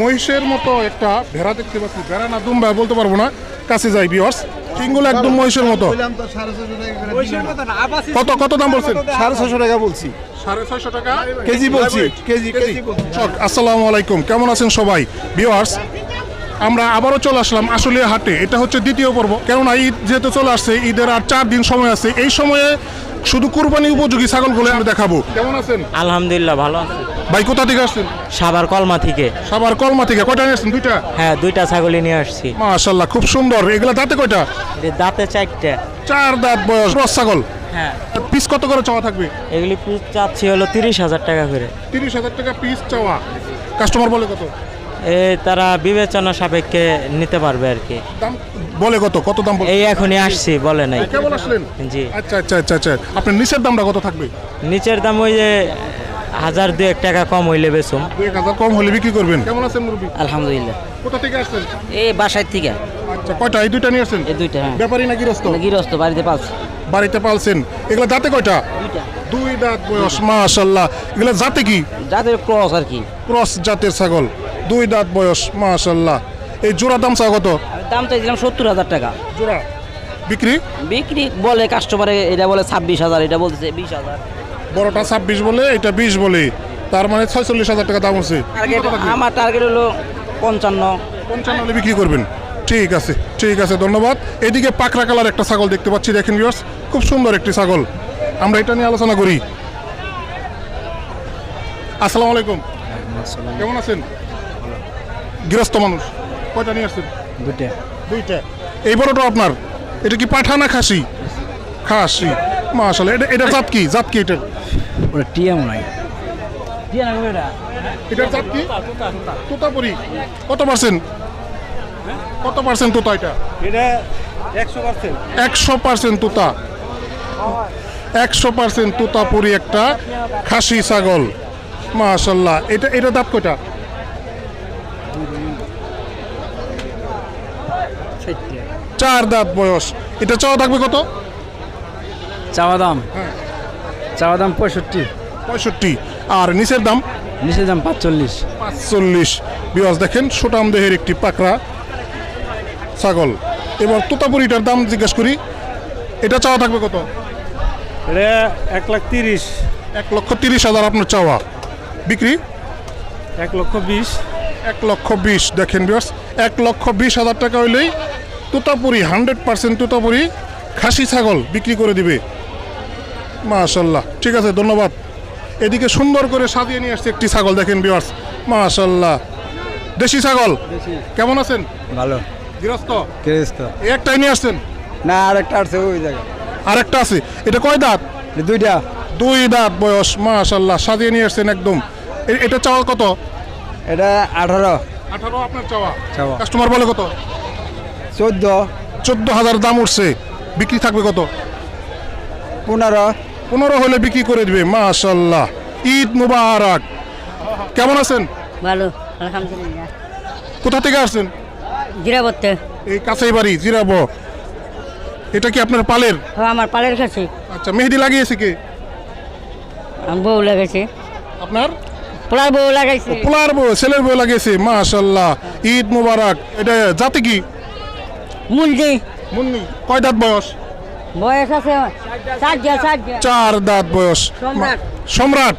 মহিষের মতো একটা ভেড়া দেখতে পাচ্ছি। ভেড়া না দুম্বা বলতে পারব না। কাছে যাই বিয়র্স সিংগুলো একদম মহিষের মতো। কত কত দাম বলছেন? সাড়ে ছশো টাকা বলছি। সাড়ে ছয়শো টাকা? কেজি বলছি কেজি কেজি। আসসালামু আলাইকুম। কেমন আছেন সবাই? ভিউয়ার্স আমরা আবারও চলে আসলাম আসলিয়া হাটে। এটা হচ্ছে দ্বিতীয় পর্ব। কেননা ঈদ যেহেতু চলে আসছে ঈদের আর চার দিন সময় আছে। এই সময়ে শুধু কুরবানি উপযোগী ছাগলগুলো আমি দেখাবো। কেমন আছেন? আলহামদুলিল্লাহ ভালো আছি। ভাই কোথা থেকে আসছেন? সাবার কলমা থেকে। সাবার কলমা থেকে। কয়টা নিয়ে আসছেন? দুইটা? হ্যাঁ দুইটা ছাগলই নিয়ে আসছি। মাশাল্লাহ খুব সুন্দর। এগুলা দাঁতে কয়টা? দাঁতে চারটা। চার দাঁত বয়স। রস ছাগল? হ্যাঁ। পিস কত করে চাওয়া থাকবে? এগুলি পিস চাচ্ছি হলো তিরিশ হাজার টাকা করে। তিরিশ হাজার টাকা পিস চাওয়া। কাস্টমার বলে কত? তারা বিবেচনা সাপেক্ষে নিতে পারবে আর কি। দাম বলে কত? কত দাম বলে? এই এখনই আসছি বলে নাই। কেমন আসলেন? জি। আচ্ছা আচ্ছা আচ্ছা আচ্ছা। আপনার নিচের দামটা কত থাকবে? নিচের দাম ওই যে হাজার দু এক টাকা কম হইলে বেচুম। দুই এক হাজার কম হলে বিক্রি করবেন? কেমন আছেন মুরব্বী? আলহামদুলিল্লাহ। কোথা থেকে আসছেন? এই বাসার থেকে। আচ্ছা কয়টা? এই দুইটা নিয়ে আসছেন? এই দুইটা হ্যাঁ। ব্যাপারী না গৃহস্থ? গৃহস্থ বাড়িতে পাচ্ছি বাড়িতে পালছেন। এগুলা দাঁতে কয়টা? দুইটা। দুই দাঁত বয়স মাশাল্লাহ এগুলা জাতে কি? যাদের ক্রস আর কি। ক্রস জাতের ছাগল। দুই দাঁত বয়স মাশাল্লাহ এই জোড়া দাম চা কত? দাম চাইছিলাম সত্তর হাজার টাকা। জোড়া। বিক্রি? বিক্রি বলে কাস্টমারে এটা বলে ছাব্বিশ হাজার এটা বলতেছে বিশ হাজার। বড়টা ছাব্বিশ বলে এটা বিশ বলে। তার মানে ছয়চল্লিশ হাজার টাকা দাম আছে। আমার টার্গেট হলো পঞ্চান্ন। পঞ্চান্ন হলে বিক্রি করবেন। ঠিক আছে ঠিক আছে ধন্যবাদ। এদিকে পাকড়া কালার একটা ছাগল দেখতে পাচ্ছি দেখেন ভিউয়ার্স খুব সুন্দর একটি ছাগল। আমরা এটা নিয়ে আলোচনা করি। আসসালামু আলাইকুম। কেমন আছেন? গৃহস্থ মানুষ। কয়টা নিয়ে আসছেন? দুইটা। দুইটা। এই বড়টা আপনার? এটা কি পাঠা না খাসি? খাসি। মাশাল্লাহ এটা এটা জাত কি? জাত কি এটা ওটা টিএম নাই এটার জাত কি? তোতাপুরি। কত পার্সেন্ট? কত পার্সেন্ট তোতা এটা? এটা একশো পার্সেন্ট। একশো পার্সেন্ট তোতা। একশো পার্সেন্ট তোতাপুরি একটা খাসি ছাগল। মাশাল্লাহ এটা এটা দাঁত কয়টা? চার দাঁত বয়স। এটা চাওয়া থাকবে কত? চাওয়া দাম। হ্যাঁ। চাওয়া দাম পঁয়ষট্টি। পঁয়ষট্টি। আর নিচের দাম? নিচের দাম পাঁচচল্লিশ। পাঁচচল্লিশ। বিয়াস দেখেন সুটাম দেহের একটি পাকড়া ছাগল। এবার তোতাপুরিটার দাম জিজ্ঞেস করি এটা চাওয়া থাকবে কত? এটা এক লাখ তিরিশ। এক লক্ষ তিরিশ হাজার আপনার চাওয়া। বিক্রি? এক লক্ষ বিশ। এক লক্ষ বিশ। দেখেন বিয়াস এক লক্ষ বিশ হাজার টাকা হইলেই তোতাপুরি হান্ড্রেড পার্সেন্ট তোতাপুরি খাসি ছাগল বিক্রি করে দিবে। মাশাল্লাহ ঠিক আছে ধন্যবাদ। এদিকে সুন্দর করে সাজিয়ে নিয়ে আসছে একটি ছাগল দেখেন বিয়ার্স মাশাল্লাহ। দেশি ছাগল? কেমন আছেন? ভালো। গৃহস্থ? এই একটাই নিয়ে আসছেন? না আর একটা আছে ওই জায়গা আরেকটা আছে। এটা কয় দাঁত? দুইটা। দুই দাঁত বয়স মাশাল্লাহ সাজিয়ে নিয়ে আসছেন একদম। এটা চাওয়া কত? এটা আঠারো। আঠারো আপনার চাওয়া। চাওয়া। কাস্টমার বলে কত? চোদ্দ। চোদ্দ হাজার দাম উঠছে। বিক্রি থাকবে কত? পনেরো। পনেরো হলে বিক্রি করে দিবে মাশাল্লাহ ঈদ মুবারক। কেমন আছেন? ভালো আলহামদুলিল্লাহ। কোথা থেকে আসছেন? জিরাবত্তে। এই কাছেই বাড়ি জিরাবো। এটা কি আপনার পালের? হ্যাঁ আমার পালের কাছে। আচ্ছা মেহেদি লাগিয়েছে কি? বউ লাগাইছে আপনার? পোলার বউ লাগাইছে। পোলার বউ ছেলের বউ লাগিয়েছে মাশাল্লাহ ঈদ মুবারক। এটা জাতি কি? মুলজি মুন্নি কয় দাঁত বয়স? বয়স আছে সাজ্জা সাজ্জা চার দাঁত। বয়স। সম্রাট। সম্রাট?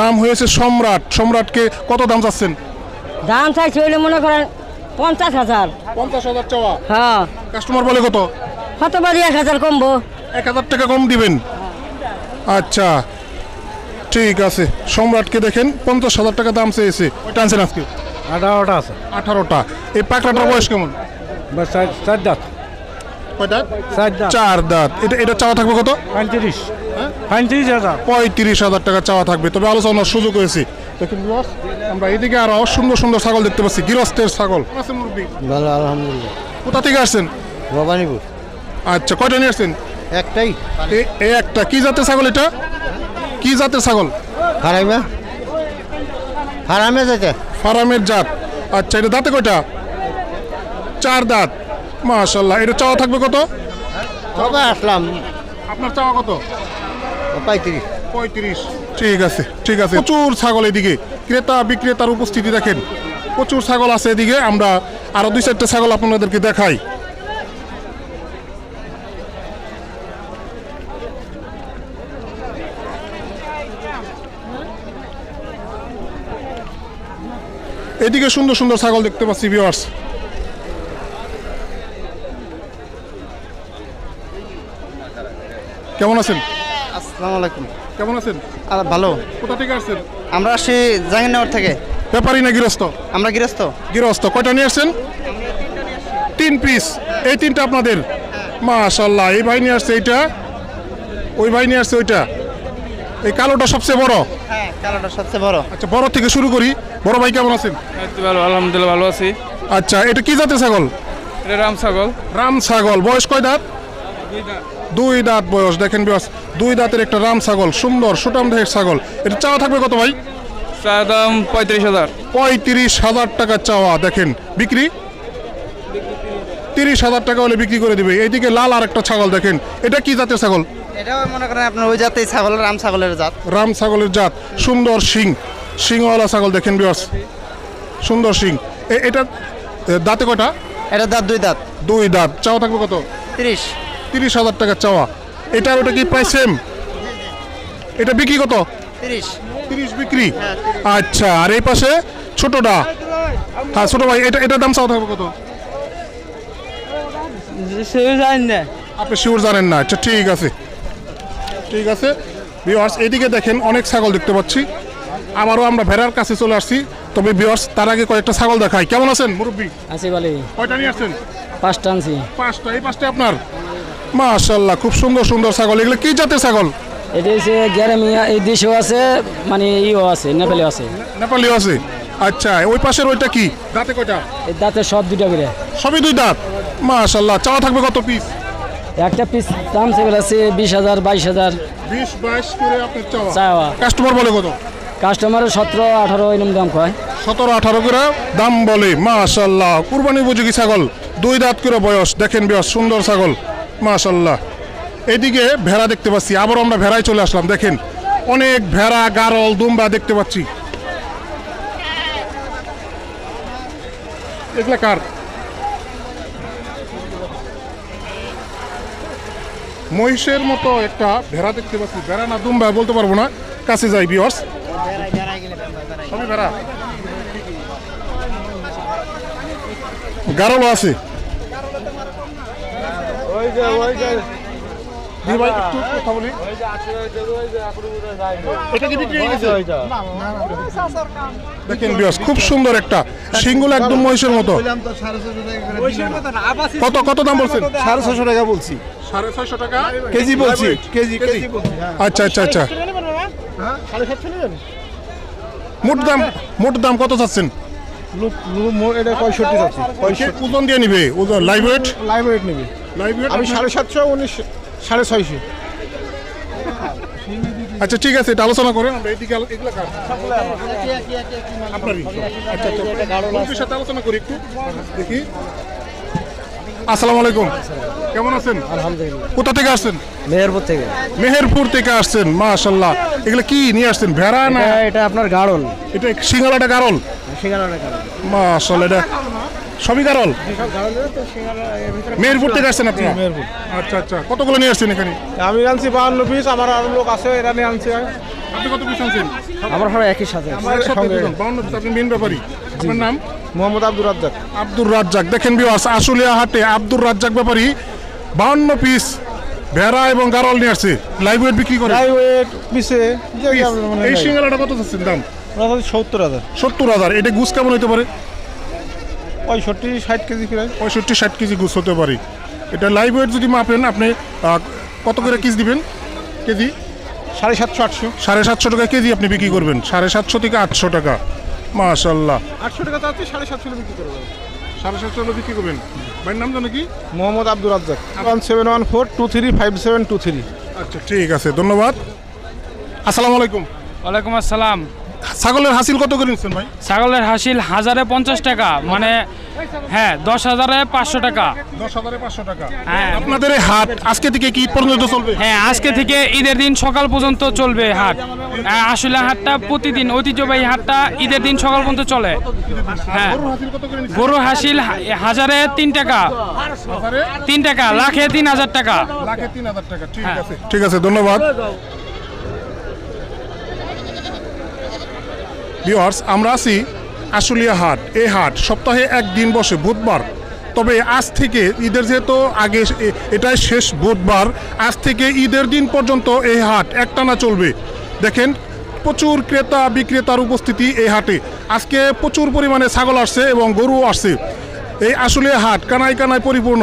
নাম হয়েছে সম্রাট। সম্রাটকে কত দাম চাচ্ছেন? দাম চাইছে হইলে মনে করেন পঞ্চাশ হাজার। পঞ্চাশ হাজার চাওয়া? হ্যাঁ। কাস্টমার বলে কত? কত বাড়ি এক হাজার কমবো। এক হাজার টাকা কম দিবেন। আচ্ছা ঠিক আছে। সম্রাটকে দেখেন পঞ্চাশ হাজার টাকা দাম চেয়েছে। ওইটা আনছেন আজকে? আঠারোটা আছে। আঠারোটা। এই পাকড়াটার বয়স কেমন? বা চার চার দাঁত। কয় দাঁত? চার দাঁত। চার দাঁত। এটা এটা চাওয়া থাকবে কত? পঁয়ত্রিশ। পঁয়ত্রিশ হাজার। পঁয়ত্রিশ হাজার টাকা চাওয়া থাকবে। তবে আলোচনার সুযোগ হয়েছে। দেখুন বিবাস, আমরা এদিকে আরও সুন্দর সুন্দর ছাগল দেখতে পাচ্ছি। গৃহস্থের ছাগল। আছে মুরব্বি ভালো আলহামদুলিল্লাহ। কোথা থেকে আসছেন? ভবানীপুর। আচ্ছা কয়টা নিয়ে আসছেন? একটাই। এ- এই একটা। কি জাতের ছাগল এটা? কি জাতের ছাগল? হারাইমা হারামে যেতে ফার্মের জাত। আচ্ছা এটা দাঁতে কয়টা? চার দাঁত। মাশাল্লাহ এটা চাওয়া থাকবে কত? আসলাম। আপনার চাওয়া কত? পঁয়ত্রিশ। পঁয়ত্রিশ। ঠিক আছে ঠিক আছে। প্রচুর ছাগল এদিকে। ক্রেতা বিক্রেতার উপস্থিতি দেখেন। প্রচুর ছাগল আছে এদিকে। আমরা আরও দুই চারটে ছাগল আপনাদেরকে দেখাই। এদিকে সুন্দর সুন্দর ছাগল দেখতে পাচ্ছি ভিউয়ার্স কেমন আছেন? আসসালামু আলাইকুম। কেমন আছেন? আর ভালো। কোথা থেকে আসছেন? আমরা আসছি জাহাঙ্গীরনগর থেকে। ব্যাপারী না গৃহস্থ। আমরা গৃহস্থ। গৃহস্থ। কয়টা নিয়ে আসছেন? তিন পিস এই তিনটা আপনাদের? মাশাল্লাহ এই ভাই নিয়ে আসছে এইটা ওই ভাই নিয়ে আসছে ওইটা। এই কালোটা সবচেয়ে বড়? হ্যাঁ কালোটা সবচেয়ে বড়। আচ্ছা বড় থেকে শুরু করি। বড় ভাই কেমন আছেন? ভালো আলহামদুলিল্লাহ ভালো আছি। আচ্ছা এটা কি জাতের ছাগল? এটা রাম ছাগল। রাম ছাগল। বয়স কয় দাঁত? দুই দাঁত। বয়স দেখেন বয়স দুই দাঁতের একটা রাম ছাগল সুন্দর সুটাম দেহের ছাগল। এটা চাওয়া থাকবে কত ভাই? চা দাম পঁয়ত্রিশ হাজার। পঁয়ত্রিশ হাজার টাকা চাওয়া দেখেন বিক্রি? তিরিশ হাজার টাকা হলে বিক্রি করে দিবে। এইদিকে লাল আর একটা ছাগল দেখেন এটা কি জাতের ছাগল? এটাও মনে করেন আপনার ওই জাতেই ছাগল রাম ছাগলের জাত। রাম ছাগলের জাত সুন্দর শিং শিংওয়ালা ছাগল দেখেন বিয়াস সুন্দর শিং। এ- এটা দাঁতে কটা এটা দাঁত দুই দাঁত। দুই দাঁত। চাওয়া থাকবে কত? তিরিশ। তিরিশ হাজার টাকা চাওয়া। এটা ওটা কি প্রায় সেম এটা বিক্রি কত? তিরিশ। বিক্রি? আচ্ছা আর এই পাশে ছোটটা? হ্যাঁ ছোট ভাই এটা এটার দাম চাওয়া থাকবে কত? আপনি শিওর জানেন না। আচ্ছা ঠিক আছে। ঠিক আছে। ভিওয়ার্স এদিকে দেখেন অনেক ছাগল দেখতে পাচ্ছি। আবারও আমরা ভেড়ার কাছে চলে আসছি। তবে ভিওয়ার্স তার আগে কয়েকটা ছাগল দেখাই। কেমন আছেন মুরব্বী? আছি বলে কয়টা নিয়ে আসছেন? পাঁচটা আনছি। পাঁচটা এই পাঁচটা আপনার? মাশাল্লাহ খুব সুন্দর সুন্দর ছাগল। এগুলো কি জাতের ছাগল? এটা হচ্ছে গ্যারামিয়া এই দেশেও আছে মানে ইও আছে নেপালিও আছে। নেপালিও আছে? আচ্ছা ওই পাশের ওইটা কি? দাঁতে কয়টা? এই দাঁতে সব দুইটা করে। সবই দুই দাঁত? মাশাল্লাহ চাওয়া থাকবে কত পিস একটা পিস দাম সেগুলো আছে বিশ হাজার বাইশ হাজার। বিশ বাইশ করে আপনার চাওয়া। চাওয়া। কাস্টমার বলে কত? কাস্টমারের সতেরো আঠারো এরকম দাম কয়। সতেরো আঠারো করে দাম বলে মাশাল্লাহ কুরবানি উপযোগী ছাগল দুই দাঁত করে বয়স দেখেন বয়স সুন্দর ছাগল। মাশাল্লাহ। এদিকে ভেড়া দেখতে পাচ্ছি আবার আমরা ভেড়ায় চলে আসলাম, দেখেন। অনেক ভেড়া, গারল, দুম্বা দেখতে পাচ্ছি। কার? মহিষের মতো একটা ভেড়া দেখতে পাচ্ছি। ভেড়া না দুম্বা, বলতে পারব না। কাছে যাই বিয়র্স সবই ভেড়া। আছে। জি ভাই, একটু কথা বলি। এটা কি বিক্রি হয়ে গেছে? দেখেন বিয়স খুব সুন্দর একটা সিঙ্গুল একদম মহিষের মতো। কত কত দাম বলছেন? সাড়ে ছশো টাকা বলছি। সাড়ে ছয়শো টাকা? কেজি বলছি কেজি কেজি। আচ্ছা আচ্ছা আচ্ছা। মোট দাম মোট দাম কত চাচ্ছেন? এটা পঁয়ষট্টি যাচ্ছে কে ওজন দিয়ে নিবে ওজন লাইভ ওয়েট লাইভ রেট নেবে। লাইভ ওয়েট আমি সাড়ে সাতশো উনিশ সাড়ে ছয়শো। আচ্ছা ঠিক আছে এটা আলোচনা করেন আমরা আপনারই আচ্ছা আচ্ছা সাথে আলোচনা করি একটু। দেখি। আসসালামু আলাইকুম। কেমন আছেন? আলহামদুলিল্লাহ। কোথা থেকে আসছেন? মেহেরপুর থেকে। মেহেরপুর থেকে আসছেন মাশাল্লাহ। এগুলো কি নিয়ে আসছেন ভেড়া না? এটা আপনার গাড়ল এটা সিঙ্গালাটা গারল। মাশাল্লাহ এটা সবই গারল? মেহেরপুর থেকে আসছেন আপনি? আচ্ছা আচ্ছা কতগুলো নিয়ে আসছেন এখানে? আমি আনছি বাহান্ন পিস আমার আরও লোক আছে এরা নিয়ে আনছে। আপনি কত পিস আনছেন? আমার একই সাথে একসাথে দুজন, 52 পিস, আপনি মেন ব্যাপারী। আপনার নাম? মোহাম্মদ আব্দুর রাজ্জাক। আব্দুর রাজ্জাক। দেখেন বিওয়াস আশুলিয়া হাটে আব্দুর রাজ্জাক ব্যাপারী বাউন্ন পিস ভেড়া এবং গারল নিয়ে আসছে। লাইভ ওয়েট বিক্রি করে। লাইভ ওয়েট পিসে এই। সিঙ্গালাটা কত চাচ্ছেন দাম? সত্তর হাজার। সত্তর হাজার এটা গুছ কেমন হতে পারে? পঁয়ষট্টি ষাট কেজি প্রায় পঁয়ষট্টি ষাট কেজি গুছ হতে পারে। এটা লাইভ ওয়েট যদি মাপেন আপনি কত করে কেজি দিবেন? কেজি? সাড়ে সাতশো আটশো। সাড়ে সাতশো টাকা কেজি আপনি বিক্রি করবেন। সাড়ে সাতশো থেকে আটশো টাকা। মাশাল্লাহ আটশো টাকা চাচ্ছি সাড়ে সাতশো বিক্রি করব সাড়ে সাতশো টাকা বিক্রি করবেন। ভাইয়ের নাম জানো কি? Mohammad Abdur Razzak. One seven one four two three five seven two three. আচ্ছা ঠিক আছে ধন্যবাদ। আসসালামু আলাইকুম। ওয়ালাইকুম আসসালাম। ছাগলের হাসিল কত করে নিচ্ছেন ভাই? ছাগলের হাসিল হাজারে পঞ্চাশ টাকা মানে হ্যাঁ দশ হাজারে পাঁচশো টাকা। দশ হাজারে পাঁচশো টাকা। হ্যাঁ। আপনাদের এই হাট আজকে থেকে কি ঈদ পর্যন্ত চলবে? হ্যাঁ আজকে থেকে ঈদের দিন সকাল পর্যন্ত চলবে হাট। আসলে হাটটা প্রতিদিন ঐতিহ্যবাহী হাটটা ঈদের দিন সকাল পর্যন্ত চলে। হ্যাঁ। গরু হাসিল হাজারে তিন টাকা। তিন টাকা লাখে তিন হাজার টাকা। লাখে তিন হাজার টাকা ঠিক হ্যাঁ। আছে ঠিক আছে ধন্যবাদ। ভিওয়ার্স আমরা আছি আশুলিয়া হাট। এই হাট সপ্তাহে একদিন বসে, বুধবার। তবে আজ থেকে ঈদের যেহেতু আগে এটাই শেষ বুধবার, আজ থেকে ঈদের দিন পর্যন্ত এই হাট একটানা চলবে। দেখেন, প্রচুর ক্রেতা বিক্রেতার উপস্থিতি এই হাটে। আজকে প্রচুর পরিমাণে ছাগল আসছে এবং গরুও আসছে। এই আশুলিয়া হাট কানায় কানায় পরিপূর্ণ।